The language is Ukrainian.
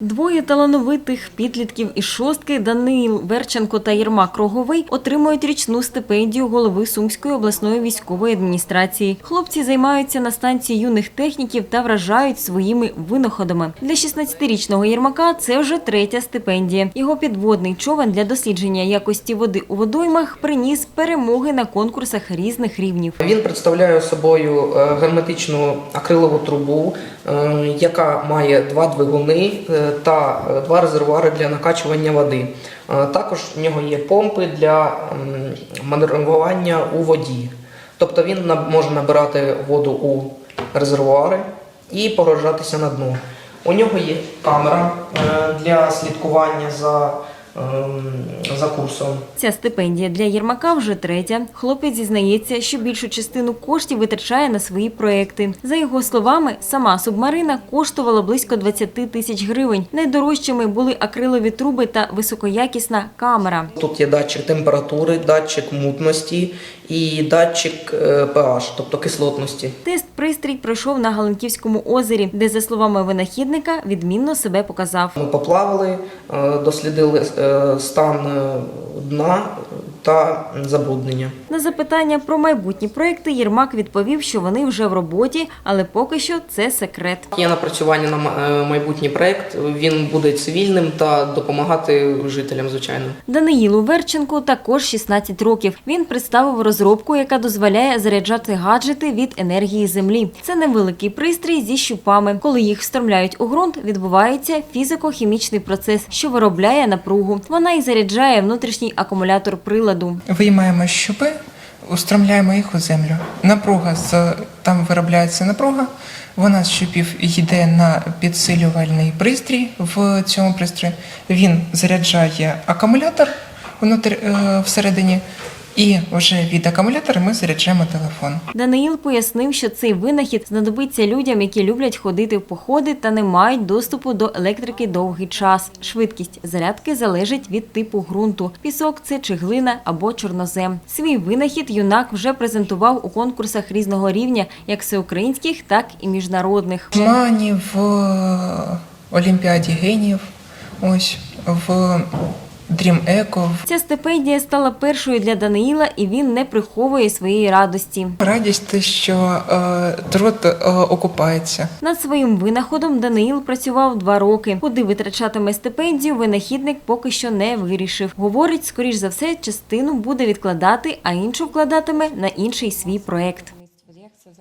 Двоє талановитих підлітків із шостки Даниїл Верченко та Єрмак Роговий отримують річну стипендію голови Сумської обласної військової адміністрації. Хлопці займаються на станції юних техніків та вражають своїми винаходами. Для 16-річного Єрмака це вже третя стипендія. Його підводний човен для дослідження якості води у водоймах приніс перемоги на конкурсах різних рівнів. Він представляє собою е, герметичну акрилову трубу, е, яка має два двигуни е, та е, два резервуари для накачування води. Е, Також в нього є помпи для маневрування у воді. Тобто він може набирати воду у резервуари і погружатися на дно. У нього є камера е, для слідкування за, за курсом. Ця стипендія для Єрмака вже третя. Хлопець зізнається, що більшу частину коштів витрачає на свої проекти. За його словами, сама субмарина коштувала близько 20 тисяч гривень. Найдорожчими були акрилові труби та високоякісна камера. Тут є датчик температури, датчик мутності і датчик е, pH, тобто кислотності. Тест пристрій пройшов на Галинківському озері, де, за словами винахідника, відмінно себе показав. Ми поплавали, е, дослідили е, стан е, дна та забруднення. На запитання про майбутні проекти Єрмак відповів, що вони вже в роботі, але поки що це секрет. Є напрацювання на е, майбутній проект. Він буде цивільним та допомагати жителям, звичайно. Даниїлу Верченку також 16 років. Він представив розробку, яка дозволяє заряджати гаджети від енергії землі. Це невеликий пристрій зі щупами. Коли їх встромляють у ґрунт, відбувається фізико-хімічний процес, що виробляє напругу. Вона і заряджає внутрішній акумулятор приладу. Виймаємо щупи, устромляємо їх у землю. Напруга з там виробляється напруга. Вона з щупів йде на підсилювальний пристрій. В цьому пристрої він заряджає акумулятор внутрі, е, всередині, і вже від акумулятора ми заряджаємо телефон. Даниїл пояснив, що цей винахід знадобиться людям, які люблять ходити в походи та не мають доступу до електрики довгий час. Швидкість зарядки залежить від типу ґрунту. Пісок це чи глина або чорнозем. Свій винахід юнак вже презентував у конкурсах різного рівня, як всеукраїнських, так і міжнародних. Мані, в Олімпіаді генів, ось в Dream Eco, Ця стипендія стала першою для Даниїла, і він не приховує своєї радості. Радість те, що е, труд е, окупається. Над своїм винаходом Даниїл працював два роки. Куди витрачатиме стипендію, винахідник поки що не вирішив. Говорить, скоріш за все, частину буде відкладати, а іншу вкладатиме на інший свій проект.